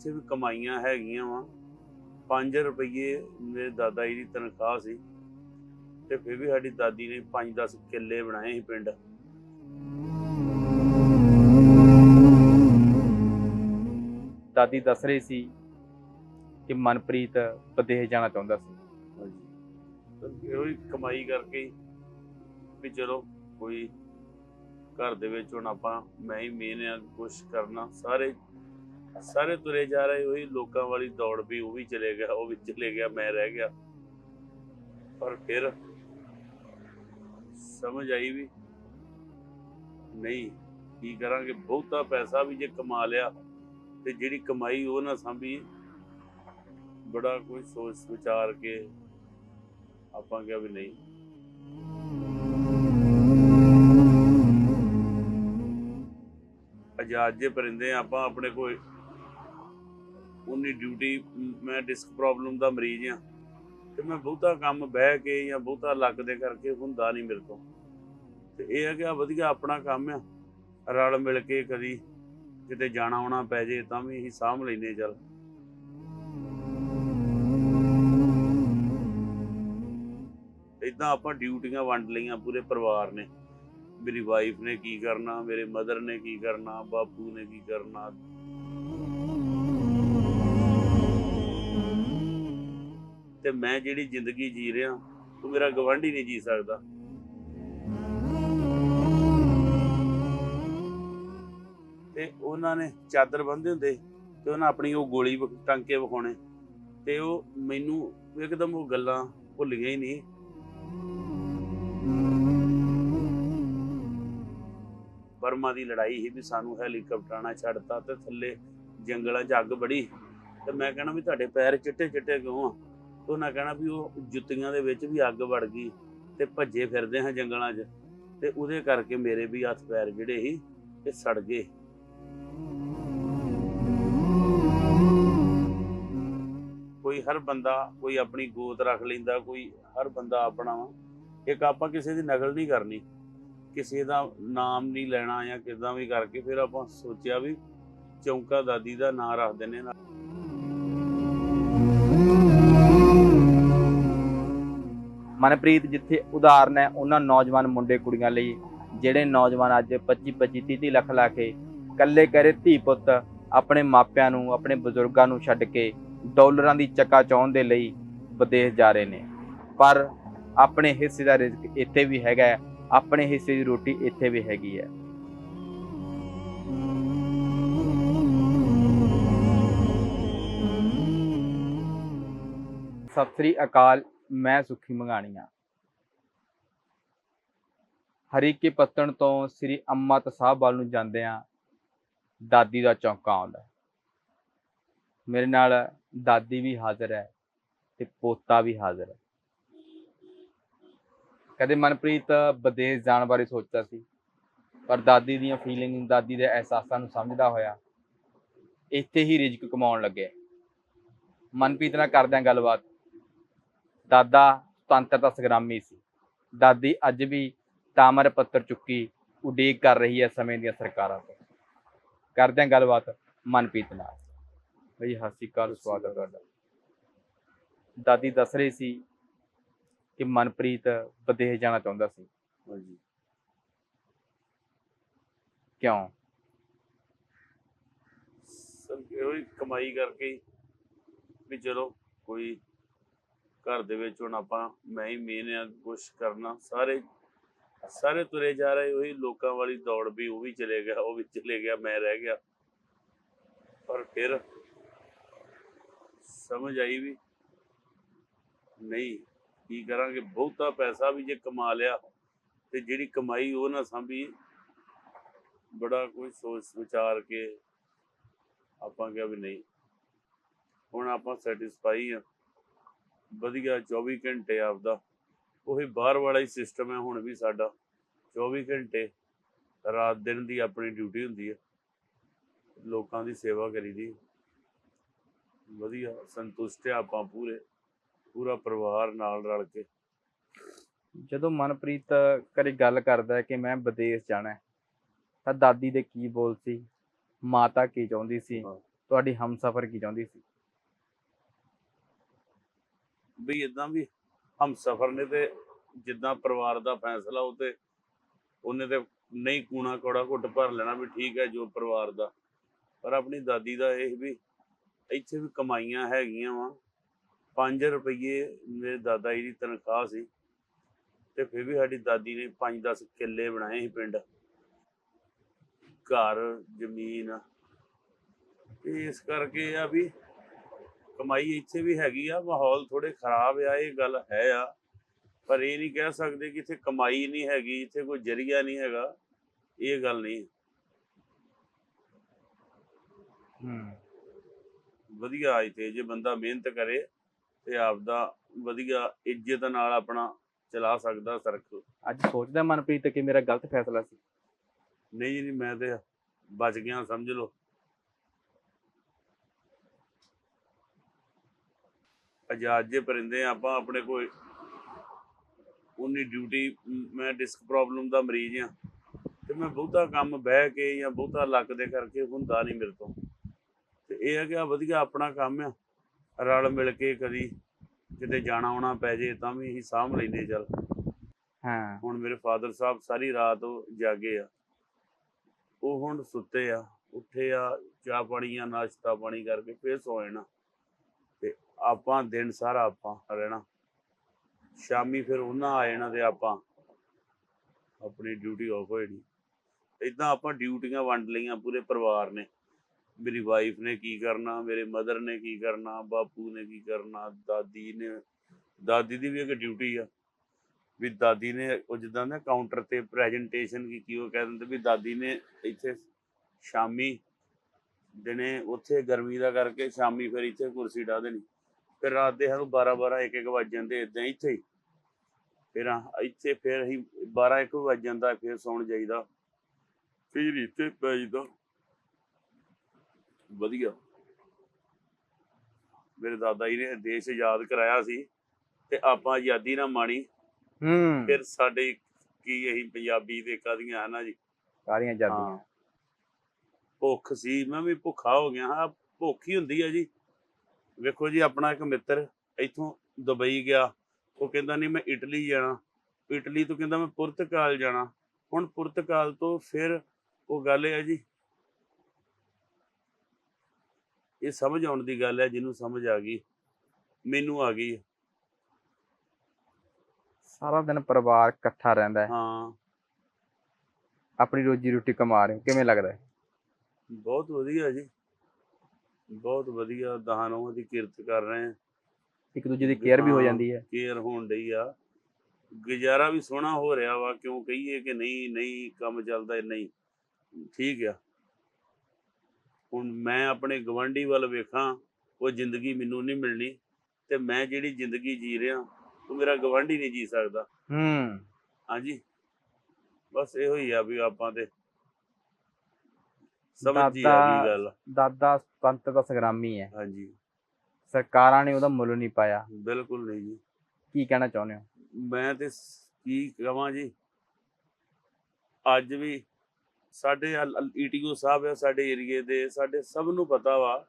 ਇੱਥੇ ਵੀ ਕਮਾਈਆਂ ਹੈਗੀਆਂ ਵਾ। 5 ਰੁਪਏ ਮੇਰੇ ਦਾਦਾ ਜੀ ਦੀ ਤਨਖਾਹ ਸੀ ਤੇ ਫਿਰ ਵੀ ਸਾਡੀ ਦਾਦੀ ਨੇ 5-10 ਕਿੱਲੇ ਬਣਾਏ ਸੀ ਪਿੰਡ। ਦਾਦੀ ਦੱਸ ਰਹੀ ਸੀ ਕਿ ਮਨਪ੍ਰੀਤ ਵਿਦੇਸ਼ ਜਾਣਾ ਚਾਹੁੰਦਾ ਸੀ। ਇਹੋ ਹੀ ਕਮਾਈ ਕਰਕੇ ਵੀ ਚਲੋ ਕੋਈ ਘਰ ਦੇ ਵਿੱਚ ਹੁਣ ਆਪਾਂ ਮੈਂ ਹੀ ਮੇਨ ਆ ਕੁਛ ਕਰਨਾ ਸਾਰੇ ਸਾਰੇ ਤੁਰੇ ਜਾ ਰਹੇ, ਉਹੀ ਲੋਕਾਂ ਵਾਲੀ ਦੌੜ ਵੀ, ਉਹ ਵੀ ਚਲੇ ਗਿਆ, ਉਹ ਵੀ ਚਲੇ ਗਿਆ, ਮੈਂ ਰਹਿ ਗਿਆ। ਪਰ ਫਿਰ ਸਮਝ ਆਈ ਵੀ ਨਹੀਂ, ਕੀ ਕਰਾਂਗੇ? ਬਹੁਤਾ ਪੈਸਾ ਵੀ ਜੇ ਕਮਾ ਲਿਆ, ਤੇ ਜਿਹੜੀ ਕਮਾਈ ਉਹ ਨਾ ਸੰਭੀ, ਬੜਾ ਕੋਈ ਸੋਚ ਵਿਚਾਰ ਕੇ ਆਪਾਂ ਕਿਹਾ ਵੀ ਨਹੀਂ। ਆਜ਼ਾਦ ਜੇ ਪਰਿੰਦੇ ਆਪਾਂ ਆਪਣੇ ਕੋਈ ਉਨੀ ਡਿਊਟੀ ਮੈਂ ਡਿਸਕ ਪ੍ਰੋਬਲਮ ਦਾ ਮਰੀਜ਼ ਆ ਤੇ ਮੈਂ ਬਹੁਤਾ ਕੰਮ ਬਹਿ ਕੇ ਜਾਂ ਬਹੁਤਾ ਲੱਕ ਦੇ ਕਰਕੇ ਹੁੰਦਾ ਨਹੀਂ ਮੇਰੇ ਤੋਂ ਤੇ ਇਹ ਹੈ ਕਿ ਆ ਵਧੀਆ ਆਪਣਾ ਕੰਮ ਆ। ਰਲ ਮਿਲ ਕੇ ਕਦੀ ਕਿਤੇ ਜਾਣਾ ਆਉਣਾ ਪੈ ਜੇ ਤਾਂ ਵੀ ਅਸੀਂ ਸਾਂਭ ਲੈਨੇ ਚੱਲ। ਇਦਾਂ ਆਪਾਂ ਡਿਊਟੀਆਂ ਵੰਡ ਲਈਆਂ ਪੂਰੇ ਪਰਿਵਾਰ ਨੇ। ਮੇਰੀ ਵਾਈਫ ਨੇ ਕੀ ਕਰਨਾ, ਮੇਰੇ ਮਦਰ ਨੇ ਕੀ ਕਰਨਾ, ਬਾਪੂ ਨੇ ਕੀ ਕਰਨਾ ਤੇ ਮੈਂ ਜਿਹੜੀ ਜ਼ਿੰਦਗੀ ਜੀ ਰਿਹਾ, ਉਹ ਮੇਰਾ ਗਵਾਂਢੀ ਨਹੀਂ ਜੀ ਸਕਦਾ। ਤੇ ਉਹਨਾਂ ਨੇ ਚਾਦਰ ਬੰਨ੍ਹਦੇ ਹੁੰਦੇ, ਤੇ ਉਹਨਾਂ ਆਪਣੀ ਉਹ ਗੋਲੀ ਵਿਖ- ਵਿਖਾਉਣੇ। ਤੇ ਉਹ ਮੈਨੂੰ ਇੱਕਦਮ ਉਹ ਗੱਲਾਂ ਭੁੱਲੀਆਂ ਹੀ ਨਹੀਂ। ਬਰਮਾ ਦੀ ਲੜਾਈ ਸੀ ਵੀ ਸਾਨੂੰ ਹੈਲੀਕਾਪਟਰਾਂ ਨਾਲ ਛੱਡਤਾ ਤੇ ਥੱਲੇ ਜੰਗਲਾਂ 'ਚ ਅੱਗ ਬੜੀ। ਤੇ ਮੈਂ ਕਹਿਣਾ ਵੀ ਤੁਹਾਡੇ ਪੈਰ ਚਿੱਟੇ ਚਿੱਟੇ ਕਿਉਂ ਆ? ਉਹਨਾਂ ਕਹਿਣਾ ਵੀ ਉਹ ਜੁੱਤੀਆਂ ਦੇ ਵਿੱਚ ਵੀ ਅੱਗ ਵੜ ਗਈ ਤੇ ਭੱਜੇ ਫਿਰਦੇ ਹਾਂ ਜੰਗਲਾਂ 'ਚ। ਤੇ ਉਹਦੇ ਕਰਕੇ ਮੇਰੇ ਵੀ ਹੱਥ ਪੈਰ ਜਿਹੜੇ ਸੀ ਇਹ ਸੜ ਗਏ। ਕੋਈ ਹਰ ਬੰਦਾ ਕੋਈ ਆਪਣੀ ਗੋਤ ਰੱਖ ਲੈਂਦਾ, ਕੋਈ ਹਰ ਬੰਦਾ ਆਪਣਾ ਵਾ। ਇੱਕ ਆਪਾਂ ਕਿਸੇ ਦੀ ਨਕਲ ਨਹੀਂ ਕਰਨੀ। ਕਿਸੇ ਦਾ ਨਾਮ ਨਹੀਂ ਲੈਣਾ ਜਾਂ ਕਿਦਾਂ ਵੀ ਕਰਕੇ ਫਿਰ ਆਪਾਂ ਸੋਚਿਆ ਵੀ ਚੌਂਕਾ ਦਾਦੀ ਦਾ ਨਾਂ ਰੱਖ ਦਿੰਨੇ ਨਾ ਮਨਪ੍ਰੀਤ ਜਿੱਥੇ ਉਦਾਹਰਨ ਹੈ ਉਹਨਾਂ ਨੌਜਵਾਨ ਮੁੰਡੇ ਕੁੜੀਆਂ ਲਈ, ਜਿਹੜੇ ਨੌਜਵਾਨ ਅੱਜ 25 25 30 ਲੱਖ ਲਾ ਕੇ ਇਕੱਲੇ ਕਰੇ ਧੀ ਪੁੱਤ ਆਪਣੇ ਮਾਪਿਆਂ ਨੂੰ, ਆਪਣੇ ਬਜ਼ੁਰਗਾਂ ਨੂੰ ਛੱਡ ਕੇ ਡਾਲਰਾਂ ਦੀ ਚੱਕਾ ਚਾਉਣ ਦੇ ਲਈ ਵਿਦੇਸ਼ ਜਾ ਰਹੇ ਨੇ। ਪਰ ਆਪਣੇ ਹਿੱਸੇ ਦਾ ਰਿਜ਼ਕ ਇੱਥੇ ਵੀ ਹੈਗਾ ਆਪਣੇ ਹਿੱਸੇ ਦੀ ਰੋਟੀ ਇੱਥੇ ਵੀ ਹੈਗੀ ਹੈ। ਸਤਿ ਸ੍ਰੀ ਅਕਾਲ ਮੈਂ ਸੁਖੀ ਮੰਗਾਣੀਆਂ ਹਰੀਕੇ ਪੱਤਣ ਤੋਂ ਸ੍ਰੀ ਅੰਮ੍ਰਿਤ ਸਾਹਿਬ ਵੱਲ ਨੂੰ ਜਾਂਦਿਆਂ ਦਾਦੀ ਦਾ ਚੌਂਕਾ ਆਉਂਦਾ। ਮੇਰੇ ਨਾਲ ਦਾਦੀ ਵੀ ਹਾਜ਼ਰ ਹੈ ਤੇ ਪੋਤਾ ਵੀ ਹਾਜ਼ਰ ਹੈ। ਕਦੇ ਮਨਪ੍ਰੀਤ ਵਿਦੇਸ਼ ਜਾਣ ਬਾਰੇ ਸੋਚਦਾ ਸੀ, ਪਰ ਦਾਦੀ ਦੀਆਂ ਫੀਲਿੰਗ ਦਾਦੀ ਦੇ ਅਹਿਸਾਸਾਂ ਨੂੰ ਸਮਝਦਾ ਹੋਇਆ ਇੱਥੇ ਹੀ ਰਿਜ਼ਕ ਕਮਾਉਣ ਲੱਗੇ ਮਨਪ੍ਰੀਤ ਨਾਲ ਕਰਦੇ ਹਾਂ ਗੱਲਬਾਤ। ਦਾਦਾ ਸੁਤੰਤਰਤਾ ਸੰਗਰਾਮੀ ਸੀ। ਦਾਦੀ ਅੱਜ ਵੀ ਤਾਮਰ ਪੱਤਰ ਚੁੱਕੀ ਉਡੀਕ ਕਰ ਰਹੀ ਹੈ ਸਮੇਂ ਦੀਆਂ ਸਰਕਾਰਾਂ ਤੋਂ। ਕਰਦੇ ਹਾਂ ਗੱਲਬਾਤ ਮਨਪ੍ਰੀਤ ਨਾਲ। ਬਈ ਸ਼੍ਰੀ ਅਕਾਲ ਸਵਾਗਤ ਹੈ ਤੁਹਾਡਾ। ਦਾਦੀ ਦੱਸ ਰਹੀ ਸੀ ਕਿ ਮਨਪ੍ਰੀਤ ਵਿਦੇਸ਼ ਜਾਣਾ ਚਾਹੁੰਦਾ ਸੀ। ਹਾਂਜੀ। ਕਿਉਂ? ਸਰ ਇਹੋ ਹੀ ਕਮਾਈ ਕਰਕੇ ਵੀ ਚਲੋ ਕੋਈ ਘਰ ਦੇ ਵਿੱਚ ਹੁਣ ਆਪਾਂ ਮੈਂ ਹੀ ਮੇਨ ਆ, ਕੁਛ ਕਰਨਾ, ਸਾਰੇ ਸਾਰੇ ਤੁਰੇ ਜਾ ਰਹੇ, ਉਹੀ ਲੋਕਾਂ ਵਾਲੀ ਦੌੜ ਵੀ, ਉਹ ਵੀ ਚਲੇ ਗਿਆ, ਉਹ ਵੀ ਚਲੇ ਗਿਆ, ਮੈਂ ਰਹਿ ਗਿਆ। ਪਰ ਫਿਰ ਸਮਝ ਆਈ ਵੀ ਨਹੀਂ, ਕੀ ਕਰਾਂਗੇ? ਬਹੁਤਾ ਪੈਸਾ ਵੀ ਜੇ ਕਮਾ ਲਿਆ, ਤੇ ਜਿਹੜੀ ਕਮਾਈ ਉਹ ਨਾ ਸੰਭੀ, ਬੜਾ ਕੋਈ ਸੋਚ ਵਿਚਾਰ ਕੇ ਆਪਾਂ ਕਿਹਾ ਵੀ ਨਹੀਂ। ਹੁਣ ਆਪਾਂ ਸੈਟੀਸਫਾਈ ਆ। ਵਧੀਆ 24 ਘੰਟੇ ਆਪਦਾ। ਉਹੀ ਬਾਹਰ ਵਾਲਾ ਹੀ ਸਿਸਟਮ ਹੈ ਹੁਣ ਵੀ ਸਾਡਾ। 24 ਘੰਟੇ ਰਾਤ ਦਿਨ ਦੀ ਆਪਣੀ ਡਿਊਟੀ ਹੁੰਦੀ ਹੈ। ਲੋਕਾਂ ਦੀ ਸੇਵਾ ਕਰੀਦੀ। ਵਧੀਆ ਸੰਤੁਸ਼ਟ ਆ ਆਪਾਂ ਪੂਰੇ। ਪੂਰਾ ਪਰਿਵਾਰ ਨਾਲ ਰਲ ਕੇ। ਜਦੋਂ ਮਨਪ੍ਰੀਤ ਕਦੇ ਗੱਲ ਕਰਦਾ ਹੈ ਕਿ ਮੈਂ ਵਿਦੇਸ਼ ਜਾਣਾ ਹੈ ਤਾਂ ਦਾਦੀ ਦੇ ਕੀ ਬੋਲ ਸੀ? ਮਾਤਾ ਕੀ ਚਾਹੁੰਦੀ ਸੀ? ਹਾਂ। ਤੁਹਾਡੀ ਹਮਸਫਰ ਕੀ ਚਾਹੁੰਦੀ ਸੀ? ਵੀ ਇਦਾਂ ਵੀ ਹਮ ਸਫਰ ਨੇ ਤੇ ਜਿੱਦਾਂ ਪਰਿਵਾਰ ਦਾ ਫੈਸਲਾ, ਉਹ ਤੇ ਉਹਨੇ ਤੇ ਨਹੀਂ ਕੂਣਾ ਕੋੜਾ ਘੁੱਟ ਭਰ ਲੈਣਾ ਵੀ ਠੀਕ ਹੈ ਜੋ ਪਰਿਵਾਰ ਦਾ। ਪਰ ਆਪਣੀ ਦਾਦੀ ਦਾ ਇਹ ਵੀ ਇੱਥੇ ਵੀ ਕਮਾਈਆਂ ਹੈਗੀਆਂ ਵਾ। 5 ਰੁਪਏ ਮੇਰੇ ਦਾਦਾ ਜੀ ਦੀ ਤਨਖਾਹ ਸੀ ਤੇ ਫਿਰ ਵੀ ਸਾਡੀ ਦਾਦੀ ਨੇ 5-10 ਕਿੱਲੇ ਬਣਾਏ ਸੀ ਪਿੰਡ। ਘਰ, ਜ਼ਮੀਨ ਤੇ ਇਸ ਕਰਕੇ ਆ ਵੀ ਕਮਾਈ ਇੱਥੇ ਵੀ ਹੈਗੀ ਆ ਮਾਹੌਲ ਥੋੜੇ ਖਰਾਬ ਆ ਇਹ ਗੱਲ ਹੈ ਆ। ਪਰ ਇਹ ਨਹੀਂ ਕਹਿ ਸਕਦੇ ਕਿ ਇੱਥੇ ਕਮਾਈ ਨਹੀਂ ਹੈਗੀ ਇੱਥੇ ਕੋਈ ਜਰੀਆ ਨਹੀਂ ਹੈਗਾ ਇਹ ਗੱਲ ਨਹੀਂ। ਹੂੰ। ਵਧੀਆ ਇੱਥੇ ਜੇ ਬੰਦਾ ਮਿਹਨਤ ਕਰੇ ਤੇ ਆਪਦਾ ਵਧੀਆ ਇੱਜ਼ਤ ਨਾਲ ਆਪਣਾ ਚਲਾ ਸਕਦਾ ਸਰਕਲ ਅੱਜ ਸੋਚਦਾ ਮਨਪ੍ਰੀਤ ਕਿ ਮੇਰਾ ਗਲਤ ਫੈਸਲਾ ਸੀ। ਨਹੀਂ ਨਹੀਂ ਮੈਂ ਤੇ ਬਚ ਗਿਆ ਸਮਝ ਲਓ। ਆਜ਼ਾਦ ਜੇ ਪਰਿੰਦੇ ਆਪਾਂ ਆਪਣੇ ਕੋਈ ਉਨੀ ਡਿਊਟੀ ਮੈਂ ਡਿਸਕ ਪ੍ਰੋਬਲਮ ਦਾ ਮਰੀਜ਼ ਆ ਤੇ ਮੈਂ ਬਹੁਤਾ ਕੰਮ ਬਹਿ ਕੇ ਜਾਂ ਬਹੁਤਾ ਲੱਕ ਦੇ ਕਰਕੇ ਹੁੰਦਾ ਨਹੀਂ ਮੇਰੇ ਤੋਂ। ਤੇ ਇਹ ਹੈ ਕਿ ਆ ਵਧੀਆ ਆਪਣਾ ਕੰਮ ਆ ਰਲ ਮਿਲ ਕੇ ਕਦੀ ਕਿਤੇ ਜਾਣਾ ਆਉਣਾ ਪੈ ਜੇ ਤਾਂ ਵੀ ਅਸੀਂ ਸਾਂਭ ਲੈਂਦੇ ਚੱਲ। ਹਾਂ। ਹੁਣ ਮੇਰੇ ਫਾਦਰ ਸਾਹਿਬ ਸਾਰੀ ਰਾਤ ਉਹ ਜਾਗੇ ਆ ਉਹ ਹੁਣ ਸੁੱਤੇ ਆ ਉੱਠੇ ਆ ਚਾਹ ਪਾਣੀ ਜਾਂ ਨਾਸ਼ਤਾ ਪਾਣੀ ਕਰਕੇ ਫੇਰ ਸੌ ਜਾਣਾ। ਤੇ ਆਪਾਂ ਦਿਨ ਸਾਰਾ ਆਪਾਂ ਰਹਿਣਾ। ਸ਼ਾਮੀ ਫਿਰ ਉਹਨਾਂ ਆ ਜਾਣਾ ਤੇ ਆਪਾਂ ਆਪਣੀ ਡਿਊਟੀ ਆਫ ਹੋ ਜਾਣੀ। ਇਦਾਂ ਆਪਾਂ ਡਿਊਟੀਆਂ ਵੰਡ ਲਈਆਂ ਪੂਰੇ ਪਰਿਵਾਰ ਨੇ। ਮੇਰੀ ਵਾਈਫ ਨੇ ਕੀ ਕਰਨਾ, ਮੇਰੇ ਮਦਰ ਨੇ ਕੀ ਕਰਨਾ, ਬਾਪੂ ਨੇ ਕੀ ਕਰਨਾ, ਦਾਦੀ ਨੇ, ਦਾਦੀ ਦੀ ਵੀ ਇੱਕ ਡਿਊਟੀ ਆ। ਵੀ ਦਾਦੀ ਨੇ ਉਹ ਜਿੱਦਾਂ ਨਾ ਕਾਊਂਟਰ ਤੇ ਪ੍ਰੈਜੈਂਟੇਸ਼ਨ ਕੀਤੀ, ਉਹ ਕਹਿ ਦਿੰਦੇ ਵੀ ਦਾਦੀ ਨੇ ਇੱਥੇ ਸ਼ਾਮੀ ਦਿਨੇ ਉੱਥੇ ਗਰਮੀ ਦਾ ਕਰਕੇ ਸ਼ਾਮੀ ਫਿਰ ਇੱਥੇ ਕੁਰਸੀ ਢਾ ਦੇਣੀ। ਫਿਰ ਰਾਤ ਦੇ ਸਾਨੂੰ 12 12 1 1 ਵੱਜ ਜਾਂਦੇ ਇਦਾਂ ਇੱਥੇ ਹੀ। ਫਿਰ ਆ- ਇੱਥੇ ਫਿਰ ਅਸੀਂ 12 1 ਵੱਜ ਜਾਂਦਾ ਫਿਰ ਸੌਣ ਜਾਈਦਾ। ਫਿਰ ਇੱਥੇ ਪੈ ਜਾਈਦਾ। ਵਧੀਆ। ਮੇਰੇ ਦਾਦਾ ਜੀ ਨੇ ਦੇਸ਼ ਆਜ਼ਾਦ ਕਰਾਇਆ ਸੀ ਤੇ ਆਪਾਂ ਆਜ਼ਾਦੀ ਨਾ ਮਾਣੀ। ਹੂੰ। ਫਿਰ ਸਾਡੇ ਕੀ ਇਹੀ ਪੰਜਾਬੀ ਦੇ ਕਾਦੀਆਂ ਹਨਾ ਜੀ? ਸਾਰੀਆਂ ਜਾਂਦੀਆਂ। ਭੁੱਖ ਸੀ ਮੈਂ ਵੀ ਭੁੱਖਾ ਹੋ ਗਿਆ। ਹਾਂ ਭੁੱਖ ਹੀ ਹੁੰਦੀ ਹੈ ਜੀ। ਵੇਖੋ ਜੀ ਆਪਣਾ ਇੱਕ ਮਿੱਤਰ ਇੱਥੋਂ ਦੁਬਈ ਗਿਆ। ਉਹ ਕਹਿੰਦਾ ਨਹੀਂ ਮੈਂ ਇਟਲੀ ਜਾਣਾ। ਇਟਲੀ ਤੋਂ ਕਹਿੰਦਾ ਮੈਂ ਪੁਰਤਗਾਲ ਜਾਣਾ। ਹੁਣ ਪੁਰਤਗਾਲ ਤੋਂ ਫਿਰ ਉਹ ਗੱਲ ਹੈ ਜੀ। ਇਹ ਸਮਝ ਆਉਣ ਦੀ ਗੱਲ ਹੈ ਜਿਹਨੂੰ ਸਮਝ ਆ ਗਈ ਮੈਨੂੰ ਆ ਗਈ। ਸਾਰਾ ਦਿਨ ਪਰਿਵਾਰ ਇਕੱਠਾ ਰਹਿੰਦਾ ਹੈ। ਹਾਂ। ਆਪਣੀ ਰੋਜੀ ਰੋਟੀ ਕਮਾ ਰਹੇ ਹੋ ਕਿਵੇਂ ਲੱਗਦਾ ਹੈ? ਬਹੁਤ ਵਧੀਆ ਜੀ। ਬਹੁਤ ਵਧੀਆ ਦਹਾਨੋਂ ਦੀ ਕਿਰਤ ਕਰ ਰਹੇ ਆ। ਇੱਕ ਦੂਜੇ ਦੀ ਕੇਅਰ ਵੀ ਹੋ। ਜਾਂਦੀ ਹੈ ਕੇਅਰ ਹੋਣ ਡਈ ਆ। ਗੁਜ਼ਾਰਾ ਵੀ ਸੋਹਣਾ ਹੋ ਰਿਹਾ ਵਾ ਕਿਉਂ ਕਹੀਏ ਕਿ ਨਹੀਂ ਨਹੀਂ ਕੰਮ ਚੱਲਦਾ ਨਹੀਂ ਠੀਕ ਆ। ਹੁਣ ਮੈਂ ਆਪਣੇ ਗਵੰਡੀ ਵੱਲ ਵੇਖਾਂ ਉਹ ਜ਼ਿੰਦਗੀ ਮੈਨੂੰ ਨਹੀਂ ਮਿਲਣੀ ਤੇ ਮੈਂ ਜਿਹੜੀ ਜ਼ਿੰਦਗੀ ਜੀ ਰਿਹਾ ਉਹ ਮੇਰਾ ਗਵੰਡੀ ਨਹੀਂ ਜੀ ਸਕਦਾ। ਹੂੰ। ਹਾਂਜੀ। ਬਸ ਇਹੋ ਹੀ ਆ ਵੀ ਆਪਾਂ ਤੇ ਸਮਝ ਜੀ ਆ ਦਾਦਾ- ਗਈ ਗੱਲ। ਦਾਦਾ ਪੰਤ ਦਾ ਸੰਗਰਾਮੀ ਹੈ ਹਾਂਜੀ। ਸਰਕਾਰਾਂ ਨੇ ਉਹਦਾ ਮੁੱਲ ਨਹੀਂ ਪਾਇਆ। ਬਿਲਕੁਲ ਨਹੀਂ ਜੀ। ਕੀ ਕਹਿਣਾ ਚਾਹੁੰਦੇ ਹੋ? ਮੈਂ ਤੇ ਕੀ ਕਹਾਂ ਜੀ? ਅੱਜ ਵੀ ਸਾਡੇ ਈਟੀਓ ਸਾਹਿਬ ਆ ਸਾਡੇ ਏਰੀਏ ਦੇ ਸਾਡੇ ਸਭ ਨੂੰ ਪਤਾ ਵਾ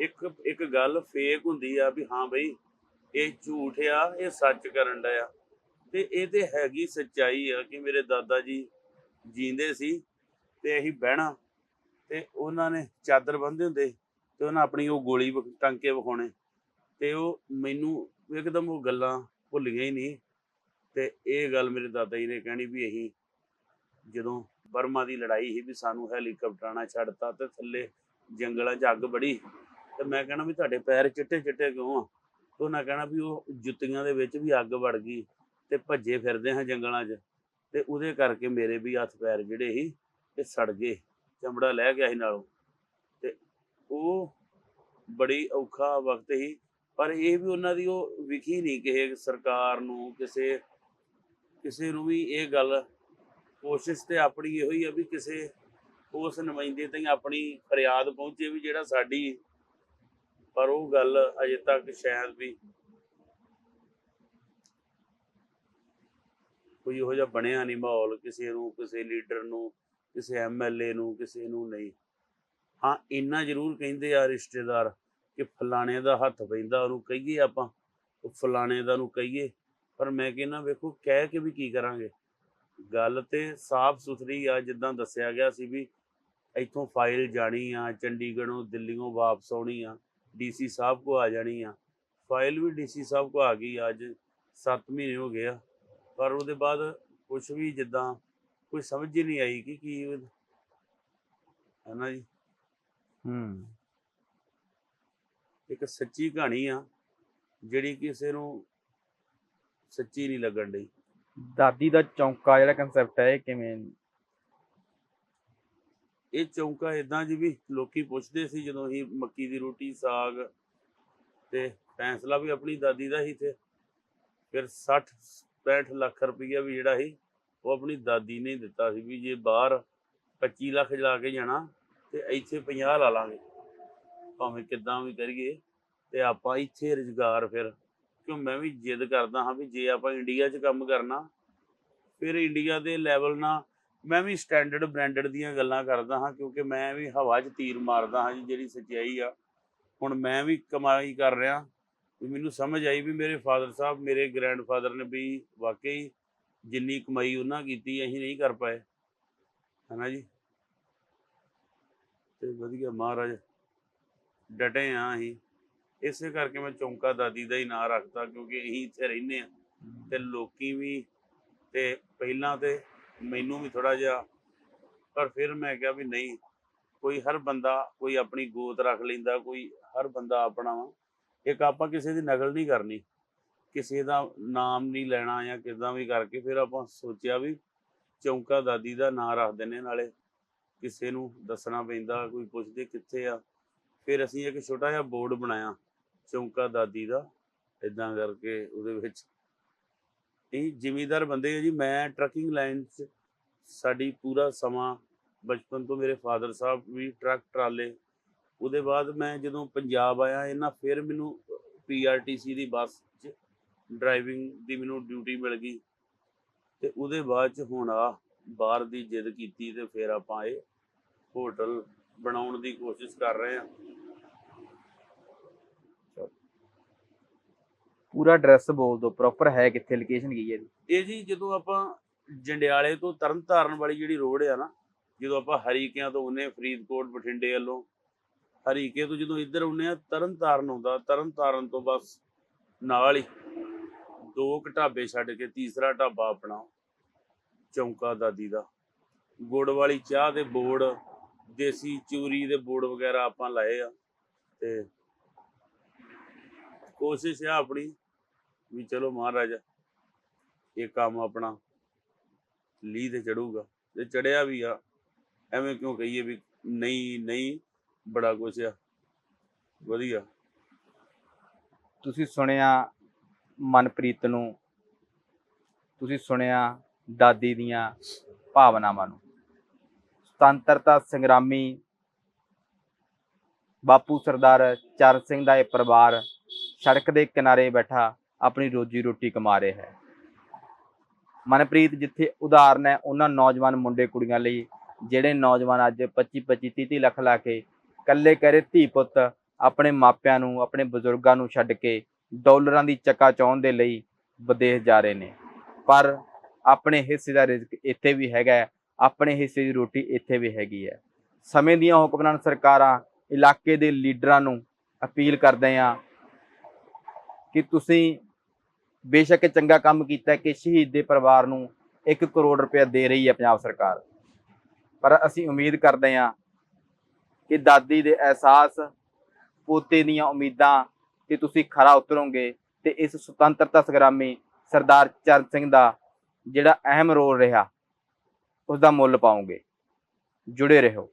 ਇੱਕ ਇੱਕ ਗੱਲ ਫੇਕ ਹੁੰਦੀ ਆ ਵੀ ਹਾਂ ਬਈ ਇਹ ਝੂਠ ਆ ਇਹ ਸੱਚ ਕਰਨ ਡਿਆ। ਤੇ ਇਹ ਤੇ ਹੈਗੀ ਸੱਚਾਈ ਆ ਕਿ ਮੇਰੇ ਦਾਦਾ ਜੀ ਜੀਂਦੇ ਸੀ ਤੇ ਅਸੀਂ ਬਹਿਣਾ। ਤੇ ਉਹਨਾਂ ਨੇ ਚਾਦਰ ਬੰਨ੍ਹਦੇ ਹੁੰਦੇ ਤੇ ਉਹਨਾਂ ਆਪਣੀ ਉਹ ਗੋਲੀ ਵਿਖ- ਟੰਗ ਵਿਖਾਉਣੇ ਤੇ ਉਹ ਮੈਨੂੰ ਇੱਕਦਮ ਉਹ ਗੱਲਾਂ ਭੁੱਲੀਆਂ ਹੀ ਨਹੀਂ ਤੇ ਇਹ ਗੱਲ ਮੇਰੇ ਦਾਦਾ ਜੀ ਨੇ ਕਹਿਣੀ ਵੀ ਅਸੀਂ ਜਦੋਂ ਬਰਮਾ ਦੀ ਲੜਾਈ ਸੀ ਵੀ ਸਾਨੂੰ ਹੈਲੀਕਾਪਟਰਾਂ ਨਾਲ ਛੱਡਤਾ ਤੇ ਥੱਲੇ ਜੰਗਲਾਂ 'ਚ ਅੱਗ ਬੜੀ ਤੇ ਮੈਂ ਕਹਿਣਾ ਵੀ ਤੁਹਾਡੇ ਪੈਰ ਚਿੱਟੇ ਚਿੱਟੇ ਕਿਉਂ ਆ? ਉਹਨਾਂ ਕਹਿਣਾ ਵੀ ਉਹ ਜੁੱਤੀਆਂ ਦੇ ਵਿੱਚ ਵੀ ਅੱਗ ਵੜ ਗਈ ਤੇ ਭੱਜੇ ਫਿਰਦੇ ਹਾਂ ਜੰਗਲਾਂ 'ਚ ਤੇ ਉਹਦੇ ਕਰਕੇ ਮੇਰੇ ਵੀ ਹੱਥ ਪੈਰ ਜਿਹੜੇ ਸੀ ਇਹ ਸੜ ਗਏ। ਚਮੜਾ ਲੈ ਗਿਆ ਸੀ ਨਾਲੋਂ। ਤੇ ਉਹ ਬੜੀ ਔਖਾ ਵਕਤ ਸੀ। ਪਰ ਇਹ ਵੀ ਉਹਨਾਂ ਦੀ ਉਹ ਵਿਖੀ ਨਹੀਂ ਕਿਸੇ ਸਰਕਾਰ ਨੂੰ, ਕਿਸੇ ਕਿਸੇ ਨੂੰ ਵੀ ਇਹ ਗੱਲ ਕੋਸ਼ਿਸ਼ ਤੇ ਆਪਣੀ ਇਹੋ ਹੀ ਆ ਵੀ ਕਿਸੇ ਉਸ ਨੁਮਾਇੰਦੇ ਤਾਈਂ ਆਪਣੀ ਫਰਿਆਦ ਪਹੁੰਚੇ ਵੀ ਜਿਹੜਾ ਸਾਡੀ। ਪਰ ਉਹ ਗੱਲ ਅਜੇ ਤੱਕ ਸ਼ਾਇਦ ਵੀ ਕੋਈ ਇਹੋ ਜਿਹਾ ਬਣਿਆ ਨਹੀਂ ਮਾਹੌਲ ਕਿਸੇ ਨੂੰ, ਕਿਸੇ ਲੀਡਰ ਨੂੰ। ਕਿਸੇ ਐਮਐਲਏ ਨੂੰ, ਕਿਸੇ ਨੂੰ ਨਹੀਂ। ਹਾਂ, ਇੰਨਾ ਜ਼ਰੂਰ ਕਹਿੰਦੇ ਆ ਰਿਸ਼ਤੇਦਾਰ ਕਿ ਫਲਾਣੇ ਦਾ ਹੱਥ ਪੈਂਦਾ, ਉਹਨੂੰ ਕਹੀਏ ਆਪਾਂ, ਉਹ ਫਲਾਣੇ ਦਾ ਨੂੰ ਕਹੀਏ। ਪਰ ਮੈਂ ਕਹਿੰਦਾ, ਵੇਖੋ, ਕਹਿ ਕੇ ਵੀ ਕੀ ਕਰਾਂਗੇ? ਗੱਲ ਤੇ ਸਾਫ਼ ਸੁਥਰੀ ਆ, ਜਿੱਦਾਂ ਦੱਸਿਆ ਗਿਆ ਸੀ ਵੀ ਇੱਥੋਂ ਫਾਈਲ ਜਾਣੀ ਆ, ਚੰਡੀਗੜ੍ਹੋਂ ਦਿੱਲੀੋਂ ਵਾਪਸ ਆਉਣੀ ਆ ਡੀਸੀ ਸਾਹਿਬ ਕੋ ਆ ਜਾਣੀ ਆ। ਫਾਈਲ ਵੀ ਡੀਸੀ ਸਾਹਿਬ ਕੋ ਆ ਗਈ, ਅੱਜ 7 ਮਹੀਨੇ ਹੋ ਗਏ ਆ। ਪਰ ਉਹਦੇ ਬਾਅਦ ਕੁਝ ਵੀ ਜਿੱਦਾਂ ਕੋਈ ਸਮਝ ਹੀ ਨਹੀਂ ਆਈ ਕਿ ਕੀ ਹੈ ਨਾ ਜੀ। ਹੂੰ। ਇੱਕ ਸੱਚੀ ਕਹਾਣੀ ਆ ਜਿਹੜੀ ਕਿਸੇ ਨੂੰ ਸੱਚੀ ਨਹੀਂ ਲੱਗਣ ਡਈ। ਦਾਦੀ ਦਾ ਚੌਂਕਾ ਜਿਹੜਾ ਕਨਸੈਪਟ ਹੈ ਇਹ ਕਿਵੇਂ? ਇਹ ਚੌਂਕਾ ਇਦਾਂ ਜੀ ਵੀ ਲੋਕੀ ਪੁੱਛਦੇ ਸੀ ਜਦੋਂ ਅਸੀਂ ਮੱਕੀ ਦੀ ਰੋਟੀ ਸਾਗ ਤੇ ਫੈਸਲਾ ਵੀ ਆਪਣੀ ਦਾਦੀ ਦਾ ਹੀ ਤੇ ਫਿਰ 60 65 ਲੱਖ ਰੁਪਈਆ ਵੀ ਜਿਹੜਾ ਸੀ ਉਹ ਆਪਣੀ ਦਾਦੀ ਨੇ ਦਿੱਤਾ ਸੀ ਵੀ ਜੇ ਬਾਹਰ 25 ਲੱਖ ਲਾ ਕੇ ਜਾਣਾ ਤੇ ਇੱਥੇ 50 ਲਾ ਲਾਂਗੇ। ਭਾਵੇਂ ਕਿੱਦਾਂ ਵੀ ਕਰੀਏ ਤੇ ਆਪਾਂ ਇੱਥੇ ਰੁਜ਼ਗਾਰ ਫਿਰ, ਕਿਉਂ ਮੈਂ ਵੀ ਜਿੱਦ ਕਰਦਾ ਹਾਂ ਵੀ ਜੇ ਆਪਾਂ ਇੰਡੀਆ 'ਚ ਕੰਮ ਕਰਨਾ, ਫਿਰ ਇੰਡੀਆ ਦੇ ਲੈਵਲ ਨਾਲ ਮੈਂ ਵੀ ਸਟੈਂਡਰਡ ਬ੍ਰਾਂਡਡ ਦੀਆਂ ਗੱਲਾਂ ਕਰਦਾ ਹਾਂ ਕਿਉਂਕਿ ਮੈਂ ਵੀ ਹਵਾ 'ਚ ਤੀਰ ਮਾਰਦਾ ਹਾਂ ਜੀ, ਜਿਹੜੀ ਸੱਚਾਈ ਆ। ਹੁਣ ਮੈਂ ਵੀ ਕਮਾਈ ਕਰ ਰਿਹਾ, ਵੀ ਮੈਨੂੰ ਸਮਝ ਆਈ ਵੀ ਮੇਰੇ ਫਾਦਰ ਸਾਹਿਬ, ਮੇਰੇ ਗ੍ਰੈਂਡਫਾਦਰ ਨੇ ਵੀ ਵਾਕਈ ਜਿੰਨੀ ਕਮਾਈ ਉਹਨਾਂ ਕੀਤੀ, ਅਸੀਂ ਨਹੀਂ ਕਰ ਪਾਏ। ਹਨਾ ਜੀ? ਤੇ ਵਧੀਆ ਮਹਾਰਾਜ, ਡਟੇ ਆ ਅਸੀਂ। ਇਸੇ ਕਰਕੇ ਮੈਂ ਚੌਂਕਾ ਦਾਦੀ ਦਾ ਹੀ ਨਾਂ ਰੱਖਤਾ, ਕਿਉਂਕਿ ਅਸੀਂ ਇੱਥੇ ਰਹਿੰਦੇ ਆ। ਤੇ ਲੋਕੀ ਵੀ, ਤੇ ਪਹਿਲਾਂ ਤੇ ਮੈਨੂੰ ਵੀ ਥੋੜਾ ਜਿਹਾ, ਪਰ ਫਿਰ ਮੈਂ ਕਿਹਾ ਵੀ ਨਹੀਂ, ਕੋਈ ਹਰ ਬੰਦਾ ਕੋਈ ਆਪਣੀ ਗੋਤ ਰੱਖ ਲੈਂਦਾ, ਕੋਈ ਹਰ ਬੰਦਾ ਆਪਣਾ ਵਾ। ਇੱਕ ਆਪਾਂ ਕਿਸੇ ਦੀ ਨਕਲ ਨਹੀਂ ਕਰਨੀ। ਕਿਸੇ ਦਾ ਨਾਮ ਨਹੀਂ ਲੈਣਾ ਜਾਂ ਕਿਦਾਂ ਵੀ ਕਰਕੇ ਫਿਰ ਆਪਾਂ ਸੋਚਿਆ ਵੀ ਚੌਂਕਾ ਦਾਦੀ ਦਾ ਨਾਂ ਰੱਖ ਦਿੰਨੇ ਨਾਲੇ ਕਿਸੇ ਨੂੰ ਦੱਸਣਾ ਪੈਂਦਾ, ਕੋਈ ਪੁੱਛਦੇ ਕਿੱਥੇ ਆ। ਫਿਰ ਅਸੀਂ ਇੱਕ ਛੋਟਾ ਜਿਹਾ ਬੋਰਡ ਬਣਾਇਆ ਚੌਂਕਾ ਦਾਦੀ ਦਾ ਇਦਾਂ ਕਰਕੇ ਉਹਦੇ ਵਿੱਚ। ਇਹ ਜ਼ਿਮੀਦਾਰ ਬੰਦੇ ਆ ਜੀ, ਮੈਂ ਟਰੱਕਿੰਗ ਲਾਈਨ 'ਚ ਸਾਡੀ ਪੂਰਾ ਸਮਾਂ ਬਚਪਨ ਤੋਂ ਮੇਰੇ ਫਾਦਰ ਸਾਹਿਬ ਵੀ ਟਰੱਕ ਟਰਾਲੇ। ਉਹਦੇ ਬਾਅਦ ਮੈਂ ਜਦੋਂ ਪੰਜਾਬ ਆਇਆ, ਇਹਨਾਂ ਫਿਰ ਮੈਨੂੰ ਪੀਆਰਟੀਸੀ ਦੀ ਬੱਸ ਡਰਾਈਵਿੰਗ ਦੀ ਮੈਨੂੰ ਡਿਊਟੀ ਮਿਲ ਗਈ ਤੇ ਉਹਦੇ ਬਾਅਦ 'ਚ ਹੁਣ ਆ ਬਾਹਰ ਦੀ ਜਿੱਦ ਕੀਤੀ ਤੇ ਫਿਰ ਆਪਾਂ ਇਹ ਹੋਟਲ ਬਣਾਉਣ ਦੀ ਕੋਸ਼ਿਸ਼ ਕਰ ਰਹੇ ਹਾਂ। ਪੂਰਾ ਐਡਰੈਸ ਬੋਲ ਦਿਓ ਪ੍ਰੋਪਰ ਹੈ ਕਿੱਥੇ ਲੋਕੇਸ਼ਨ ਕੀ ਹੈ ਇਹਦੀ? ਇਹ ਜੀ ਜਦੋਂ ਆਪਾਂ ਜੰਡਿਆਲੇ ਤੋਂ ਤਰਨਤਾਰਨ ਵਾਲੀ ਜਿਹੜੀ ਰੋਡ ਆ ਨਾ ਜਦੋਂ ਆਪਾਂ ਹਰੀਕਿਆਂ ਤੋਂ ਉਹਨੇ ਫਰੀਦਕੋਟ ਬਠਿੰਡੇ ਵੱਲੋਂ ਹਰੀਕੇ ਤੋਂ ਜਦੋਂ ਇੱਧਰ ਆ ਤਰਨਤਾਰਨ ਆਉਂਦਾ ਤਰਨਤਾਰਨ ਤੋਂ ਬਸ ਨਾਲ ਹੀ। ਦੋ ਕੁ ਢਾਬੇ ਛੱਡ ਕੇ ਤੀਸਰਾ ਢਾਬਾ ਆਪਣਾ, ਚੌਂਕਾ ਦਾਦੀ ਦਾ। ਗੁੜ ਵਾਲੀ ਚਾਹ ਦੇ ਬੋਰਡ ਦੇਸੀ ਚੂਰੀ ਦੇ ਬੋਰਡ ਵਗੈਰਾ ਆਪਾਂ ਲਾਏ ਆ ਤੇ ਕੋਸ਼ਿਸ਼ ਆ ਆਪਣੀ ਵੀ ਚਲੋ ਮਹਾਰਾਜ, ਇਹ ਕੰਮ ਆਪਣਾ ਲੀ ਤੇ ਚੜੂਗਾ। ਤੇ ਚੜਿਆ ਵੀ ਆ, ਐਵੇਂ ਕਿਉਂ ਕਹੀਏ ਵੀ ਨਹੀਂ ਨਹੀਂ ਬੜਾ ਕੁਛ ਆ। ਵਧੀਆ। ਤੁਸੀਂ ਸੁਣਿਆ ਮਨਪ੍ਰੀਤ ਨੂੰ ਤੁਸੀਂ ਸੁਣਿਆ ਦਾਦੀ ਦੀਆਂ ਭਾਵਨਾਵਾਂ ਨੂੰ। ਸੁਤੰਤਰਤਾ ਸੰਗਰਾਮੀ, ਬਾਪੂ ਸਰਦਾਰ ਚਰਨ ਸਿੰਘ ਦਾ ਇਹ ਪਰਿਵਾਰ ਸੜਕ ਦੇ ਕਿਨਾਰੇ ਬੈਠਾ ਆਪਣੀ ਰੋਜੀ ਰੋਟੀ ਕਮਾ ਰਿਹਾ ਹੈ। ਮਨਪ੍ਰੀਤ ਜਿੱਥੇ ਉਦਾਹਰਨ ਹੈ, ਉਹਨਾਂ ਨੌਜਵਾਨ ਮੁੰਡੇ ਕੁੜੀਆਂ ਲਈ, ਜਿਹੜੇ ਨੌਜਵਾਨ ਅੱਜ 25 25 30 30 ਲੱਖ ਲਾ ਕੇ ਕੱਲੇ ਕਰੇ ਧੀ ਪੁੱਤ ਆਪਣੇ ਮਾਪਿਆਂ ਨੂੰ, ਆਪਣੇ ਬਜ਼ੁਰਗਾਂ ਨੂੰ ਛੱਡ ਕੇ ਡਾਲਰਾਂ ਦੀ ਚੱਕਾ ਚਾਉਣ ਦੇ ਲਈ ਵਿਦੇਸ਼ ਜਾ ਰਹੇ ਨੇ। ਪਰ ਆਪਣੇ ਹਿੱਸੇ ਦਾ ਰਿਜ਼ਕ ਇੱਥੇ ਵੀ ਹੈਗਾ ਆਪਣੇ ਹਿੱਸੇ ਦੀ ਰੋਟੀ ਇੱਥੇ ਵੀ ਹੈਗੀ ਹੈ। ਸਮੇਂ ਦੀਆਂ ਹੁਕਮਰਾਨ ਸਰਕਾਰਾਂ ਇਲਾਕੇ ਦੇ ਲੀਡਰਾਂ ਨੂੰ ਅਪੀਲ ਕਰਦੇ ਆ ਕਿ ਤੁਸੀਂ ਬੇਸ਼ੱਕ ਚੰਗਾ ਕੰਮ ਕੀਤਾ ਕਿ ਸ਼ਹੀਦ ਦੇ ਪਰਿਵਾਰ ਨੂੰ 1 ਕਰੋੜ ਰੁਪਏ ਦੇ ਰਹੀ ਹੈ ਪੰਜਾਬ ਸਰਕਾਰ। ਪਰ ਅਸੀਂ ਉਮੀਦ ਕਰਦੇ ਹਾਂ ਕਿ ਦਾਦੀ ਦੇ ਅਹਿਸਾਸ, ਪੋਤੇ ਦੀਆਂ ਉਮੀਦਾਂ ਤੇ ਤੁਸੀਂ ਖਰਾ ਉਤਰੋਗੇ ਤੇ ਇਸ ਸੁਤੰਤਰਤਾ ਸੰਗਰਾਮੀ ਸਰਦਾਰ ਚਰਨ ਸਿੰਘ ਦਾ ਜਿਹੜਾ ਅਹਿਮ ਰੋਲ ਰਿਹਾ ਉਸ ਦਾ ਮੁੱਲ ਪਾਓਗੇ। ਜੁੜੇ ਰਹੋ।